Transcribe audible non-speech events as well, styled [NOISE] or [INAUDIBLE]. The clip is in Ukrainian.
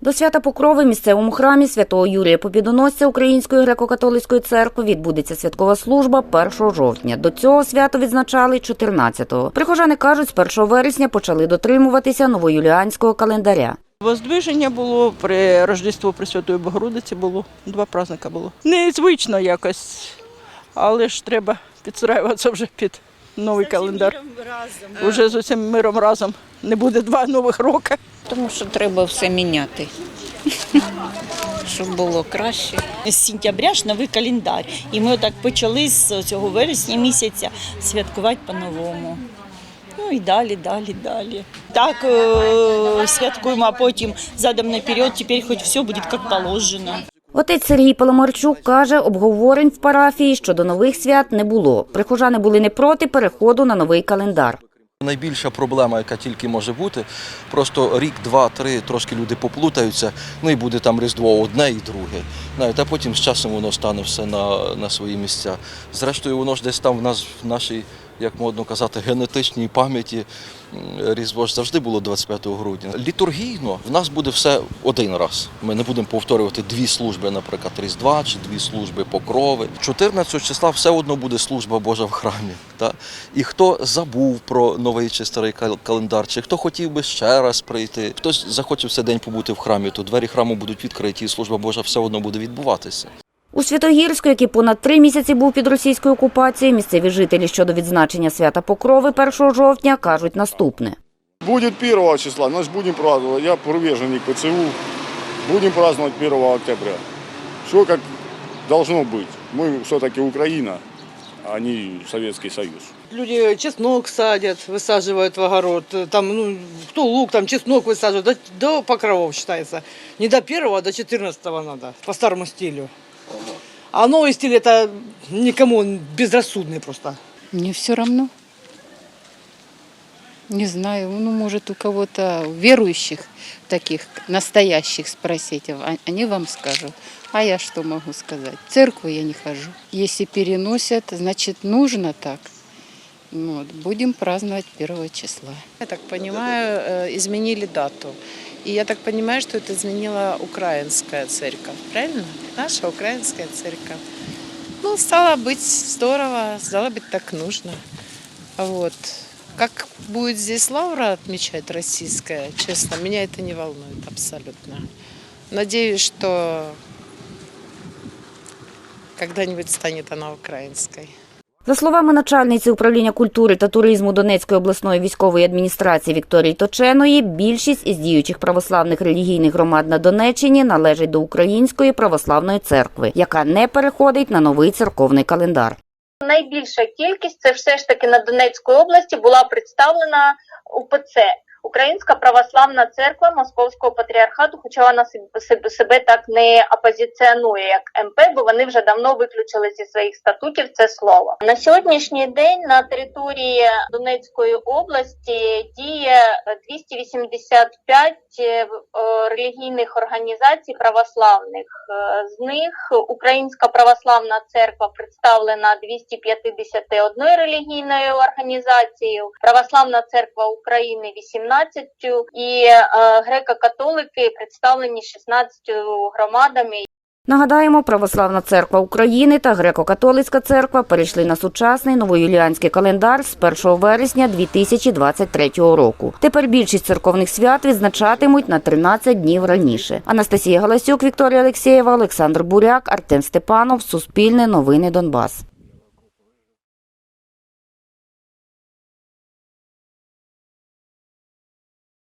До свята Покрови в місцевому храмі святого Юрія Побідоносця Української греко-католицької церкви відбудеться святкова служба 1 жовтня. До цього свято відзначали 14-го. Прихожани кажуть, з 1 вересня почали дотримуватися новоюліанського календаря. Воздвиження було, при Рождество Пресвятої Богородиці було, два праздника було. Незвично якось, але ж треба підстраюватися вже під новий календар. Уже з усім миром разом. Не буде два нових роки. Тому що треба все міняти, [LAUGHS] щоб було краще. з сентября ж новий календар. І ми отак почали з цього вересня місяця святкувати по-новому. Ну і далі, далі, далі. Так е, святкуємо, а потім задом наперед, тепер хоч все буде як положено. Отець Сергій Паламарчук каже, обговорень в парафії щодо нових свят не було. Прихожани були не проти переходу на новий календар. Найбільша проблема, яка тільки може бути, просто рік, два, три, трошки люди поплутаються, ну і буде там Різдво одне і друге. Навіть, а потім з часом воно стане все на, на свої місця. Зрештою, воно ж десь там в нас, в нашій, як модно казати, генетичній пам'яті Різдво завжди було 25 грудня. Літургійно в нас буде все один раз. Ми не будемо повторювати дві служби, наприклад, Різдва чи дві служби покрови. 14 числа все одно буде служба Божа в храмі. Та? І хто забув про новий чи старий кал- календар, чи хто хотів би ще раз прийти, хтось захоче в цей день побути в храмі, то двері храму будуть відкриті, і служба Божа все одно буде відбуватися. У Святогірську, який понад три місяці був під російською окупацією, місцеві жителі щодо відзначення свята Покрови 1 жовтня кажуть наступне. Будет 1 числа, значит будем праздновать. Я приверженник ПЦУ. Будем праздновать 1 октября. Все как должно быть. Мы все-таки Украина, а не Советский Союз. Люди чеснок садят, высаживают в огород. Там, ну, кто лук, там чеснок высаживает. До, до покровов считается. Не до первого, а до 14 надо, по старому стилю. А новый стиль это никому он безрассудный просто. Мне все равно. Не знаю, ну, может, у кого-то верующих таких, настоящих спросите, а- они вам скажут. А я что могу сказать? В церковь я не хожу. Если переносят, значит, нужно так. Вот, будем праздновать 1 числа. Я так понимаю, э, изменили дату. И я так понимаю, что это изменила украинская церковь, правильно? Наша украинская церковь. Ну, стало быть здорово, стало быть так нужно. Вот. Как будет здесь Лаура отмечать российская, честно, меня это не волнует абсолютно. Надеюсь, что когда-нибудь станет она украинской. За словами начальниці управління культури та туризму Донецької обласної військової адміністрації Вікторії Точеної, більшість із діючих православних релігійних громад на Донеччині належить до Української православної церкви, яка не переходить на новий церковний календар. найбільша кількість це все ж таки на Донецькій області була представлена УПЦ. Українська православна церква Московського патріархату, хоча вона себе- так не опозиціонує як МП, бо вони вже давно виключили зі своїх статутів це слово. На сьогоднішній день на території Донецької області діє 285 е, в- е, релігійних організацій православних. Е, З них Українська православна церква представлена 251 релігійною організацією, Православна церква України 18 і е, греко-католики представлені 16 громадами. Нагадаємо, Православна церква України та Греко-католицька церква перейшли на сучасний новоюліанський календар з 1 вересня 2023 року. Тепер більшість церковних свят відзначатимуть на 13 днів раніше. Анастасія Галасюк, Вікторія Олексєєва, Олександр Буряк, Артем Степанов, Суспільне новини Донбас.